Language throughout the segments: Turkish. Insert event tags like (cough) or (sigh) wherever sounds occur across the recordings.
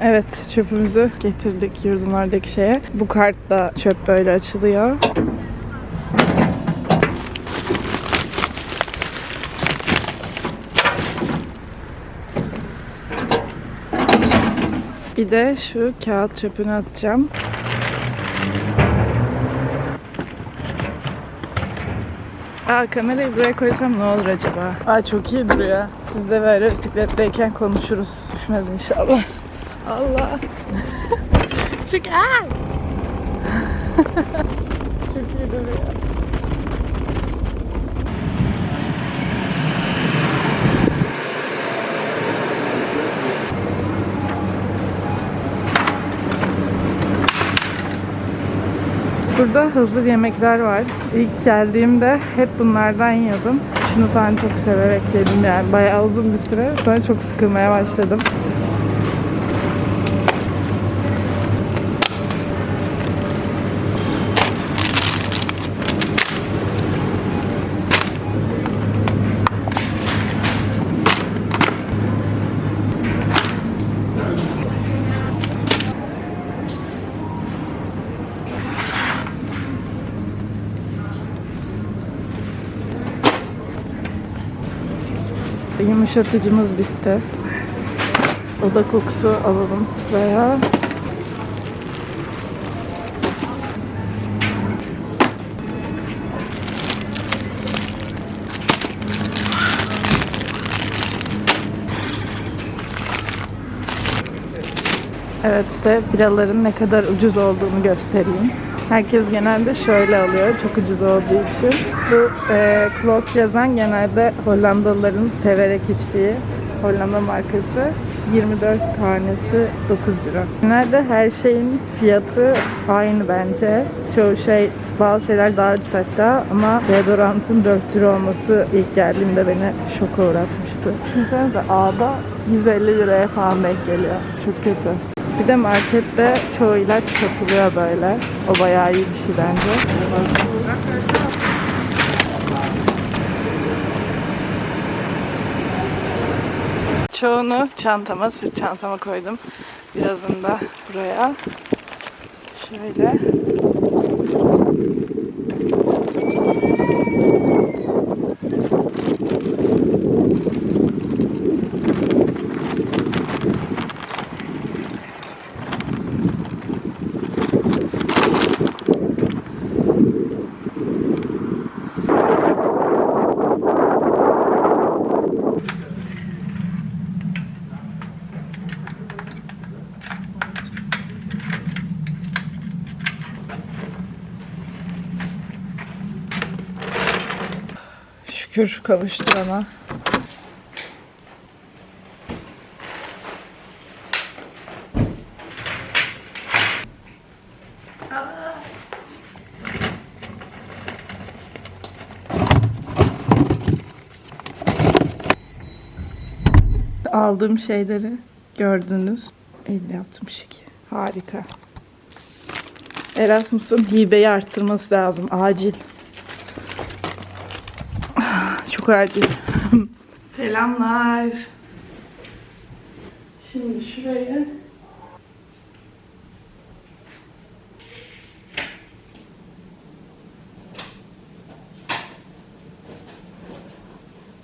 Evet çöpümüzü getirdik yurdun oradaki şeye. Bu kartla çöp böyle açılıyor. Bir de şu kağıt çöpünü atacağım. Aa kamerayı buraya koysam ne olur acaba? Aa çok iyi duruyor. Siz de böyle bisikletteyken konuşuruz. Düşmez inşallah. Allah. Çık ay. çok iyi duruyor. Burada hazır yemekler var. İlk geldiğimde hep bunlardan yiyordum. Şunu falan çok severek yedim yani bayağı uzun bir süre. Sonra çok sıkılmaya başladım. Yumuşatıcımız bitti. Oda kokusu alalım veya Evet size biraların ne kadar ucuz olduğunu göstereyim. Herkes genelde şöyle alıyor çok ucuz olduğu için. Bu e, Klok yazan genelde Hollandalıların severek içtiği Hollanda markası. 24 tanesi 9 lira. Genelde her şeyin fiyatı aynı bence. Çoğu şey, bazı şeyler daha ucuz hatta ama deodorantın 4 lira olması ilk geldiğimde beni şoka uğratmıştı. Düşünsenize A'da 150 liraya falan denk geliyor. Çok kötü. Bir de markette çoğu ilaç satılıyor böyle. O bayağı iyi bir şey bence. Çoğunu çantama, sırt çantama koydum. Birazını da buraya. Şöyle. Şükür kavuşturana. Aldığım şeyleri gördünüz. 50-62. Harika. Erasmus'un hibeyi arttırması lazım. Acil. Çok acil. Selamlar. Şimdi şuraya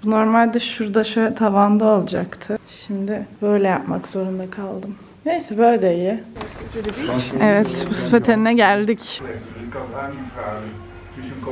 Bu Normalde şurada şöyle tavanda olacaktı. Şimdi böyle yapmak zorunda kaldım. Neyse böyle iyi. Evet, bu spatenine geldik.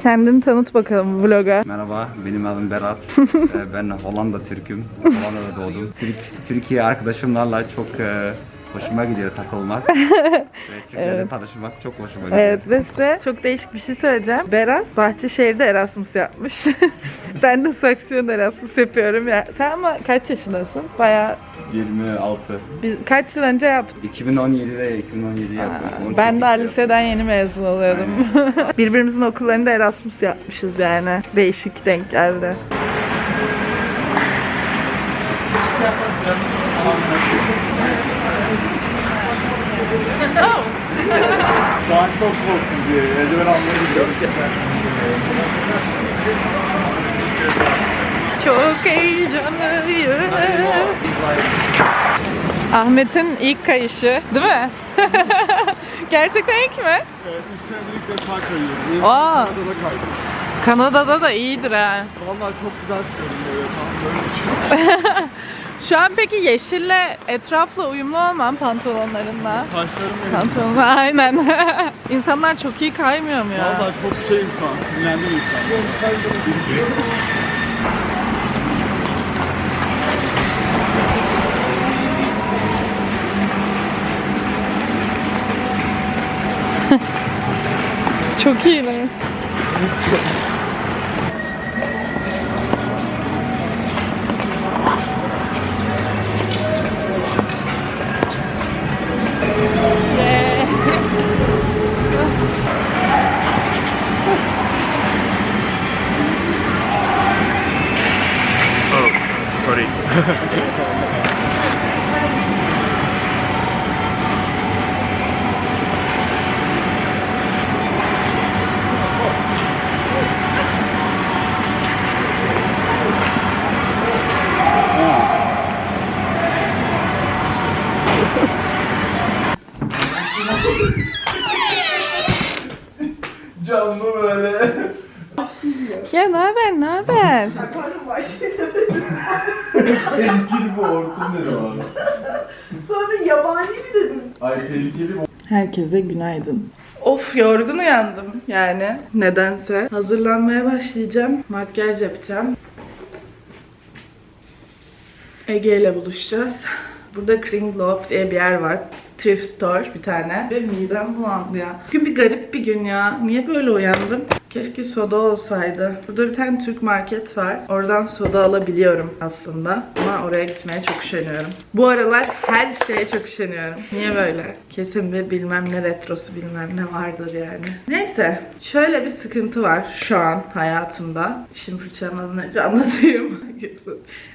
Kendini tanıt bakalım vloga. Merhaba, benim adım Berat. (laughs) Ee, ben Hollanda Türk'üm. Hollanda'da doğdum. Türk, Türkiye arkadaşımlarla çok e, hoşuma gidiyor takılmak. (laughs) Ve Türklerle tanışmak çok hoşuma gidiyor. Evet ve size çok değişik bir şey söyleyeceğim. Berat Bahçeşehir'de Erasmus yapmış. (laughs) ben de Saksiyon'da Erasmus yapıyorum ya. Sen ama kaç yaşındasın? Bayağı 26. bir, kaç yıl önce yaptın? 2017'de 2017 yaptım. Ben istiyorum. liseden yeni mezun oluyordum. (laughs) Birbirimizin okullarında Erasmus yapmışız yani. Değişik denk geldi. Ben çok korktum diye. Eldiven gidiyorum. Çok heyecanlıyım. Ahmet'in ilk kayışı, değil mi? Gerçekten ilk mi? Evet, senedir ilk defa kayıyorum. Aa. Kanada'da kaydım. Kanada'da da iyidir ha. Vallahi çok güzel sürüyorum tam böyle. (laughs) Şu an peki yeşille etrafla uyumlu olmam pantolonlarınla. Saçlarım benim. Pantolonla (laughs) aynen. İnsanlar çok iyi kaymıyor mu ya? Vallahi çok şeyim şu an, sinirlendim insan. Çok iyi lan. (laughs) tehlikeli bu hortum dedi abi. Sonra yabani mi dedin? Ay tehlikeli bu. Herkese günaydın. Of yorgun uyandım yani nedense. Hazırlanmaya başlayacağım. Makyaj yapacağım. Ege ile buluşacağız. Burada Kringlop diye bir yer var. Thrift store bir tane. Ve midem bulandı ya. Bugün bir garip bir gün ya. Niye böyle uyandım? Keşke soda olsaydı. Burada bir tane Türk market var. Oradan soda alabiliyorum aslında. Ama oraya gitmeye çok üşeniyorum. Bu aralar her şeye çok üşeniyorum. Niye böyle? Kesin bir bilmem ne retrosu bilmem ne vardır yani. Neyse. Şöyle bir sıkıntı var şu an hayatımda. Dişimi fırçalamadan önce anlatayım.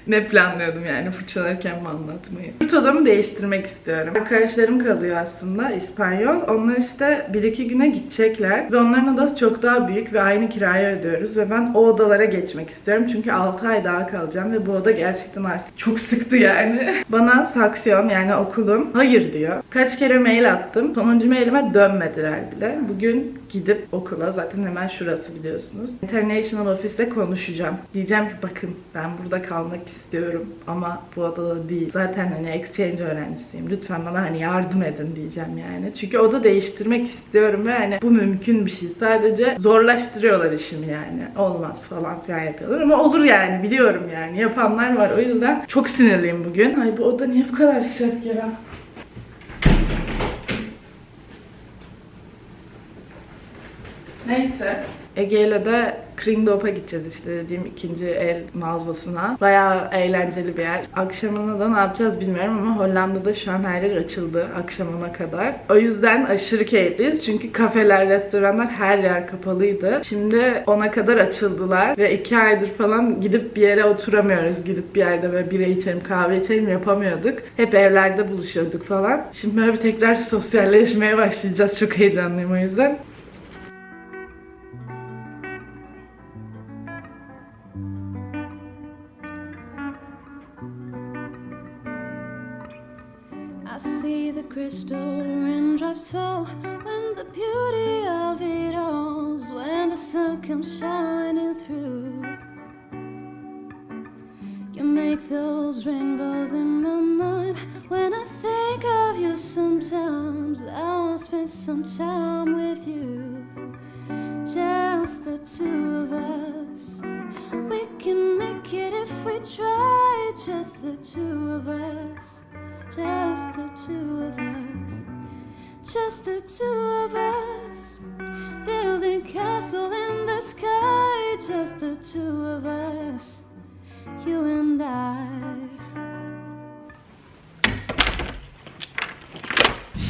Ne planlıyordum yani fırçalarken mi anlatmayı? Yurt odamı değiştirmek istiyorum. Arkadaşlarım kalıyor aslında İspanyol. Onlar işte 1-2 güne gidecekler. Ve onların odası çok daha büyük ve aynı kiraya ödüyoruz. Ve ben o odalara geçmek istiyorum. Çünkü 6 ay daha kalacağım ve bu oda gerçekten artık çok sıktı yani. (laughs) Bana saksiyon yani okulum hayır diyor. Kaç kere mail attım. Sonuncu mailime dönmediler bile. Bugün gidip okula zaten hemen şurası biliyorsunuz. International Office'te konuşacağım. Diyeceğim ki bakın ben burada kalmak istiyorum ama bu odada değil. Zaten hani exchange öğrencisiyim. Lütfen bana hani yardım edin diyeceğim yani. Çünkü oda değiştirmek istiyorum ve hani bu mümkün bir şey. Sadece zorlaştırıyorlar işimi yani. Olmaz falan filan yapıyorlar ama olur yani biliyorum yani. Yapanlar var. O yüzden çok sinirliyim bugün. Ay bu oda niye bu kadar sıcak ya? Neyse. Ege ile de Kringdop'a gideceğiz işte dediğim ikinci el mağazasına. Bayağı eğlenceli bir yer. Akşamına da ne yapacağız bilmiyorum ama Hollanda'da şu an her yer açıldı akşamına kadar. O yüzden aşırı keyifliyiz. Çünkü kafeler, restoranlar her yer kapalıydı. Şimdi ona kadar açıldılar ve iki aydır falan gidip bir yere oturamıyoruz. Gidip bir yerde böyle bira içelim, kahve içelim yapamıyorduk. Hep evlerde buluşuyorduk falan. Şimdi böyle bir tekrar sosyalleşmeye başlayacağız. Çok heyecanlıyım o yüzden. Crystal raindrops fall when the beauty of it all's when the sun comes shining through. You make those rainbows in my mind when I think of you. Sometimes I wanna spend some time with you, just the two the two of us, building castle in the sky. Just the two of us, you and I.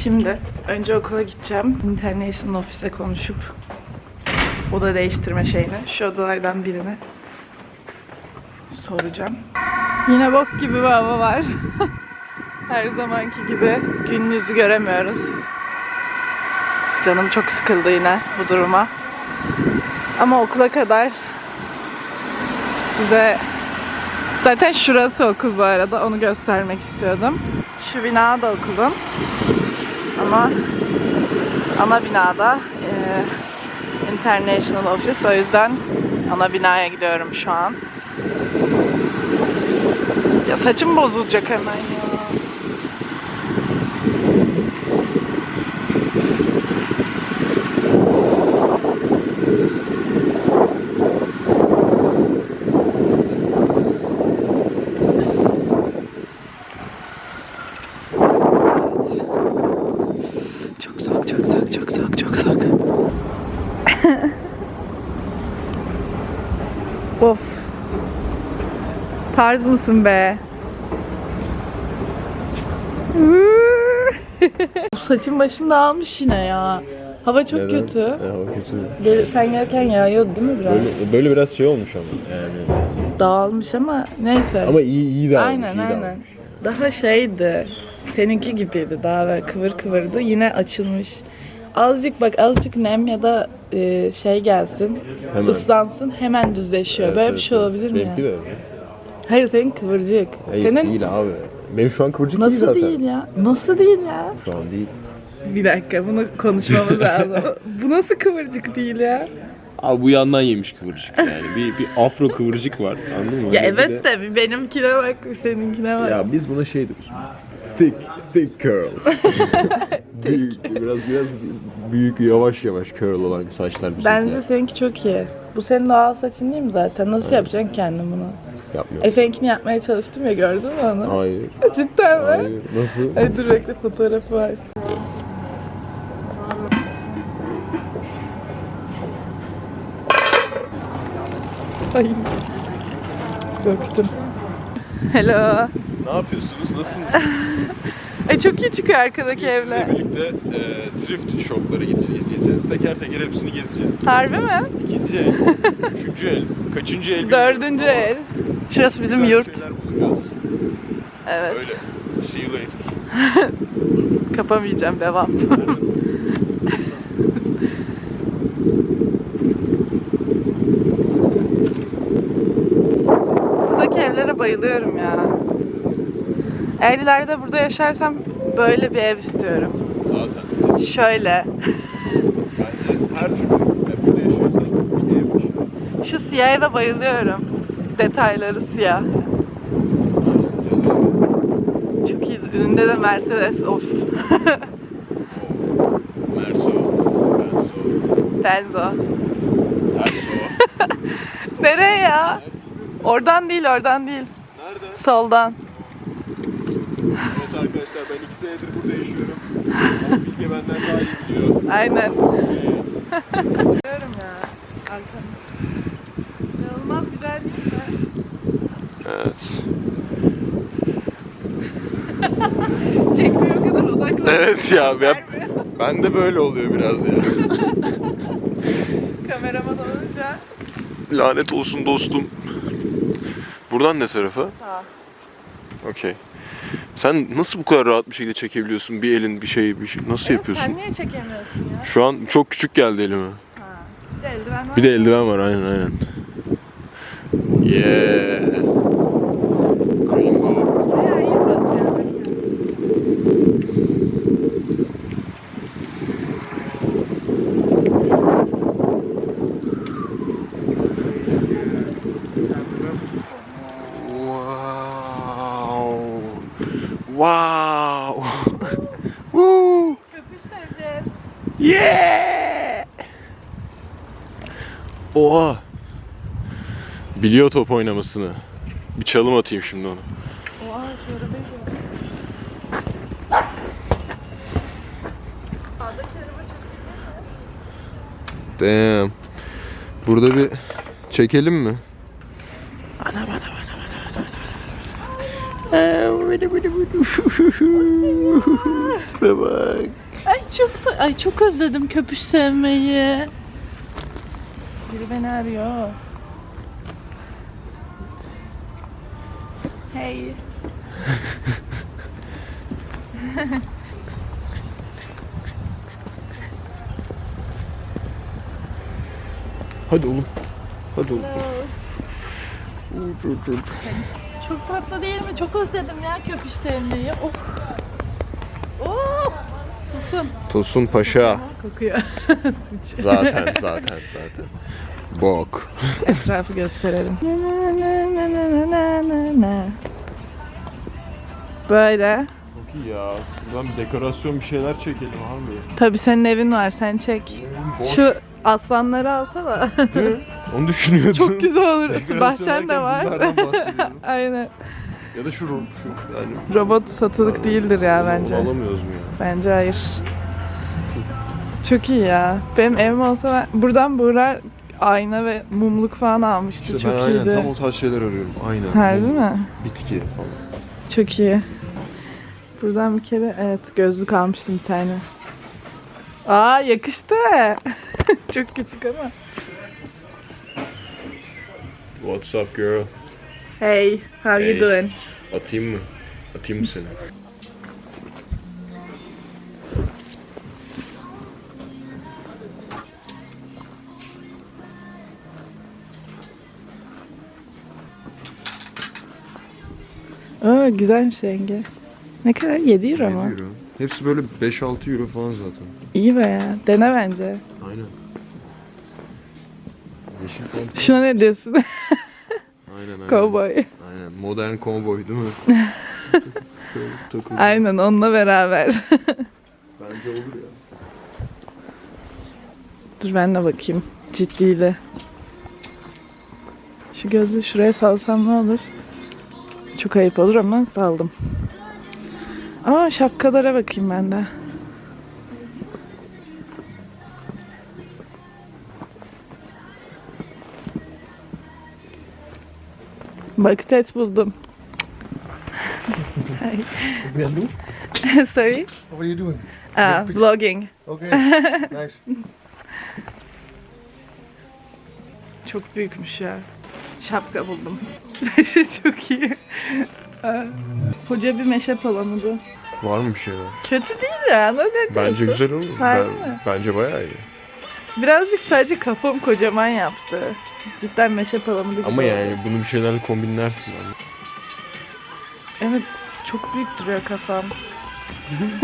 Şimdi önce okula gideceğim. International Office'e konuşup oda değiştirme şeyini, şu odalardan birini soracağım. Yine bok gibi bir hava var. (laughs) Her zamanki gibi gün yüzü göremiyoruz. Canım çok sıkıldı yine bu duruma. Ama okula kadar size Zaten şurası okul bu arada. Onu göstermek istiyordum. Şu bina da okulun. Ama ana binada eee, International Office. O yüzden ana binaya gidiyorum şu an. Ya saçım bozulacak hemen ya. Evet. Çok soğuk, çok soğuk, çok soğuk, çok soğuk. of. Tarz mısın be? (laughs) Saçım başım dağılmış yine ya. Hava çok kötü. Ya, o kötü. Gel- sen gelirken yağıyordu değil mi biraz? Böyle, böyle biraz şey olmuş ama yani. Dağılmış ama neyse. Ama iyi iyi de almış, aynen iyi aynen. almış. Daha şeydi. Seninki gibiydi. Daha böyle kıvır kıvırdı. Yine açılmış. Azıcık bak azıcık nem ya da e, şey gelsin. Hemen. ıslansın hemen düzleşiyor. Evet, böyle evet, bir şey evet. olabilir mi? Benimki ya? de öyle. Hayır senin kıvırcık. Hayır senin değil abi. Benim şu an kıvırcık nasıl değil zaten. değil ya? Nasıl değil ya? Şu an değil. Bir dakika bunu konuşmamız (laughs) lazım. Bu nasıl kıvırcık değil ya? Abi bu yandan yemiş kıvırcık yani. bir, bir afro kıvırcık var anladın mı? Ya Bir evet de bir benimkine bak seninkine bak. Ya biz buna şey diyoruz. Thick, thick curls. (laughs) büyük, biraz biraz büyük, yavaş yavaş curl olan saçlar bizimkiler. Bence seninki çok iyi. Bu senin doğal saçın değil mi zaten? Nasıl yapacaksın kendin bunu? Yapmıyorum. Efe'ninkini yapmaya çalıştım ya gördün mü onu? Hayır, (laughs) Cidden mi? hayır. Nasıl? Ay dur bekle fotoğrafı var. Ay. Döktüm. Hello. Ne yapıyorsunuz? Nasılsınız? (laughs) Ay çok iyi çıkıyor arkadaki evler. Sizle birlikte e, thrift shoplara gideceğiz. Teker teker hepsini gezeceğiz. Harbi mi? İkinci el, (laughs) üçüncü el, kaçıncı el bilmiyorum Dördüncü ama el. Şurası bizim güzel yurt. Evet. Öyle. See you later. (laughs) Kapamayacağım devam. Buradaki evlere bayılıyorum ya. Eğer ileride burada yaşarsam böyle bir ev istiyorum. Zaten. Şöyle. Bence her türlü. Şu siyah eve bayılıyorum. Detayları siyah. Çok iyi. Önünde de Mercedes of. Merso, Benzo, Benzo. (laughs) Nereye ya? Oradan değil, oradan değil. Nerede? Soldan. Evet arkadaşlar ben iki senedir burada yaşıyorum. Bilge benden daha iyi biliyor. Aynen. Ee, (laughs) Biliyorum ya. Arkamda. İnanılmaz güzel değil mi? Evet. Çekmiyor o kadar odaklan. Evet ya ben, ben de böyle oluyor biraz ya. (laughs) Kameraman olunca. Lanet olsun dostum. Buradan ne tarafa? Sağ. Okey. Sen nasıl bu kadar rahat bir şekilde çekebiliyorsun bir elin bir şey bir şey nasıl yapıyorsun? Sen niye çekemiyorsun ya? Şu an çok küçük geldi elime. Bir de eldiven var. Bir de eldiven var aynen aynen. Yeah. Gringo. Bayağı iyi burası ya. Bakın. Wow. Wow. (laughs) Woo. Köpüş seveceğiz. Yeah. Oha. Biliyor top oynamasını. Bir çalım atayım şimdi onu. Oha şöyle bir şey. Sağdaki araba çok Damn. Burada bir çekelim mi? Tipe bak. Ay çok da, ay çok özledim köpüş sevmeyi. Biri beni arıyor. Hey. Hadi oğlum. Hadi oğlum. Hello. Uç, uç, uç. Çok tatlı değil mi? Çok özledim ya köpüş sevmeyi. Of. Oh. Tosun. Tosun Paşa. Kokuyor. (laughs) Zaten zaten zaten. Bok. Etrafı gösterelim. Böyle. Çok iyi ya. Buradan bir dekorasyon bir şeyler çekelim abi. Tabii senin evin var sen çek. Şu aslanları alsana. Onu düşünüyordum. Çok güzel olur. Bahçen de var. (laughs) Aynen. ya da şu, şu yani. Robot satılık değildir ya bence. Alamıyoruz mu ya? Bence hayır. Çok iyi ya. Benim evim olsa ben buradan Buğra ayna ve mumluk falan almıştı. İşte Çok ben aynen iyiydi. tam o tarz şeyler arıyorum. Aynen. Harbi Mum, mi? Bitki falan. Çok iyi. Buradan bir kere evet gözlük almıştım bir tane. Aa yakıştı. (laughs) Çok küçük ama. What's up girl? Hey, how you Hey. doing? Atayım mı? Atayım mı seni? Aa güzelmiş rengi. Ne kadar? 7 euro mu? 7 euro. Hepsi böyle 5-6 euro falan zaten. İyi be ya. Dene bence. Aynen. Yeşil pantolon. Şuna ne diyorsun? Aynen aynen. Cowboy. Aynen. Modern cowboy değil mi? (laughs) Takılıyor. Aynen onunla beraber. (laughs) Bence olur ya. Dur ben de bakayım. Ciddiyle. Şu gözlüğü şuraya salsam ne olur? Çok ayıp olur ama saldım. Aa şapkalara bakayım ben de. Bucket buldum. (laughs) Sorry? What are you doing? Ah, vlogging. Okay, (laughs) nice. Çok büyükmüş ya. Şapka buldum. (laughs) Çok iyi. Aa, Koca bir meşe palamudu. Var mı bir şeyler? Kötü değil ya. Ne diyorsun? Bence güzel olur. Harbi Ben, mi? bence bayağı iyi. Birazcık sadece kafam kocaman yaptı. Cidden meşe palamudu gibi Ama oldu. yani bunu bir şeylerle kombinlersin. Yani. Evet çok büyük duruyor kafam. (laughs)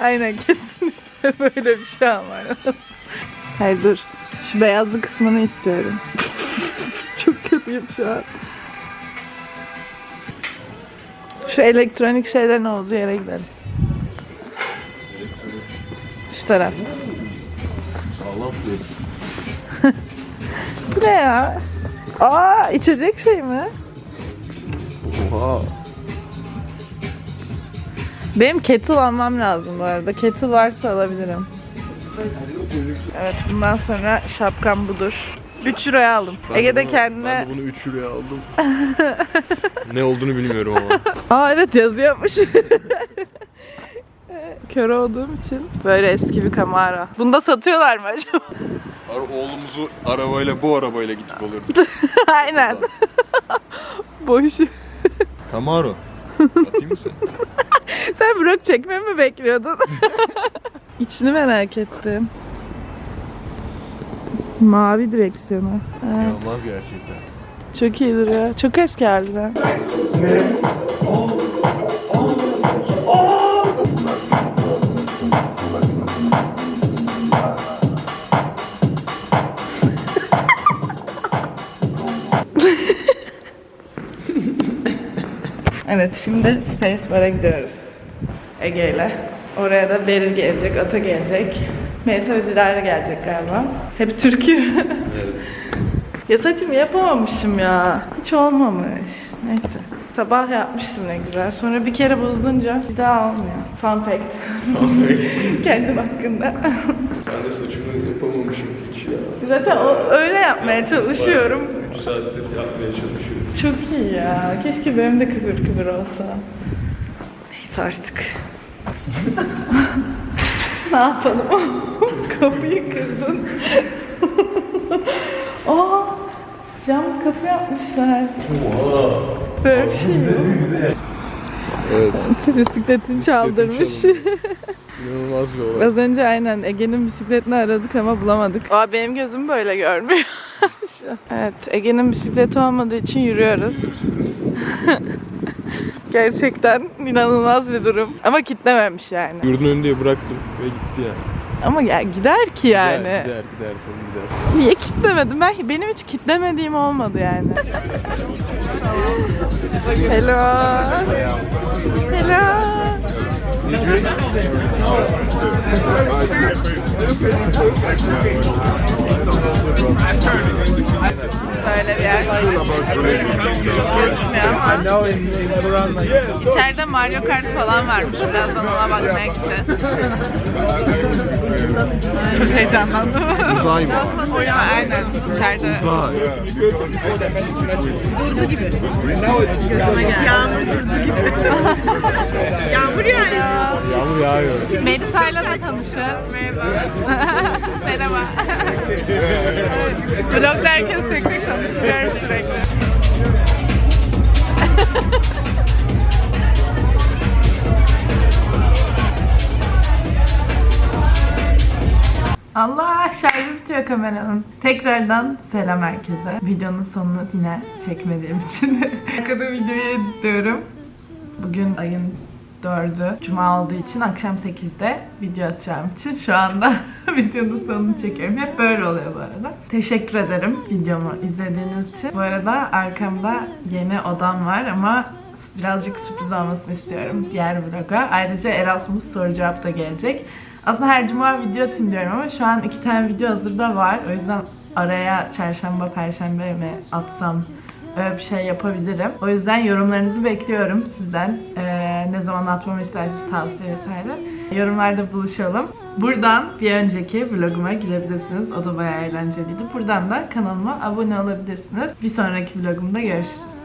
Aynen kesinlikle böyle bir şey ama. Hayır dur. Şu beyazlı kısmını istiyorum. (laughs) çok kötüyüm şu an. Şu elektronik şeylerin olduğu yere gidelim. Şu taraf. Sağlam. (laughs) Bu ne ya? Aa içecek şey mi? Oha. Benim kettle almam lazım bu arada. Kettle varsa alabilirim. Evet bundan sonra şapkam budur. 3 euroya aldım. Ben Ege de bunu- kendine... Ben de bunu 3 euroya aldım. (laughs) ne olduğunu bilmiyorum ama. Aa evet yazıyormuş. (laughs) Kör olduğum için böyle eski bir Camaro. Bunda satıyorlar mı acaba? Oğlumuzu arabayla bu arabayla gidip alırdık. (laughs) Aynen. Boş. Camaro. Atayım mı sen? Sen vlog çekmemi mi bekliyordun? İçini merak ettim. Mavi direksiyonu. Evet. İnanılmaz gerçekten. Çok iyi duruyor. Çok eski harbiden. evet şimdi Space Bar'a gidiyoruz. Ege ile. Oraya da Beril gelecek, Ata gelecek. Melisa ve Dilara gelecek galiba. Hep Türkiye. Evet. Ya saçımı yapamamışım ya. Hiç olmamış. Neyse. Sabah yapmıştım ne güzel. Sonra bir kere bozulunca bir daha olmuyor. Fun fact. (laughs) Kendim hakkında. Ben de saçımı yapamamışım hiç ya. Zaten o, öyle yapmaya çalışıyorum. 3 saattir yapmaya çalışıyorum. Çok iyi ya. Keşke benim de kıvır kıvır olsa. Neyse artık. (laughs) ne yapalım? (laughs) Kapıyı kırdın. (laughs) Aa, cam kapı yapmışlar. Böyle bir şey yok. Evet. (laughs) Bisikletini çaldırmış. İnanılmaz bir olay. Az önce aynen Ege'nin bisikletini aradık ama bulamadık. Aa benim gözüm böyle görmüyor. Evet Ege'nin bisikleti olmadığı için yürüyoruz. Gerçekten inanılmaz bir durum. Ama kitlememiş yani. Yurdun önünde bıraktım ve gitti yani. Ama ya gider ki yani. Gider, gider, gider tabii gider. Niye kitlemedim? Ben benim hiç kitlemediğim olmadı yani. Hello. Hello. Böyle bir yer. Gözükmüyor ama. İçeride Mario Kart falan varmış. Birazdan ona bakmaya gideceğiz. Çok heyecanlandım. Uzay mı? Oyun aynen içeride. Uzay. Yağmur durdu gibi. (laughs) Yağmur yağıyor. Yağmur yağıyor. Melisa'yla da tanışın. Merhaba. (laughs) Merhaba. Vlogda herkes tek tek tanıştırıyorum sürekli. Allah şarjı bitiyor kameranın. Tekrardan selam herkese. Videonun sonunu yine çekmediğim için. (laughs) Arkada videoyu editliyorum. Bugün ayın 4'ü Cuma olduğu için akşam 8'de video atacağım için şu anda (laughs) videonun sonunu çekiyorum. Hep böyle oluyor bu arada. Teşekkür ederim videomu izlediğiniz için. Bu arada arkamda yeni odam var ama birazcık sürpriz olmasını istiyorum diğer vloga. Ayrıca Erasmus soru cevap da gelecek. Aslında her cuma video atayım diyorum ama şu an iki tane video hazırda var. O yüzden araya çarşamba, perşembe mi atsam bir şey yapabilirim. O yüzden yorumlarınızı bekliyorum sizden. Ee, ne zaman atmamı isterseniz tavsiye vesaire. Yorumlarda buluşalım. Buradan bir önceki vloguma gidebilirsiniz. O da bayağı eğlenceliydi. Buradan da kanalıma abone olabilirsiniz. Bir sonraki vlogumda görüşürüz.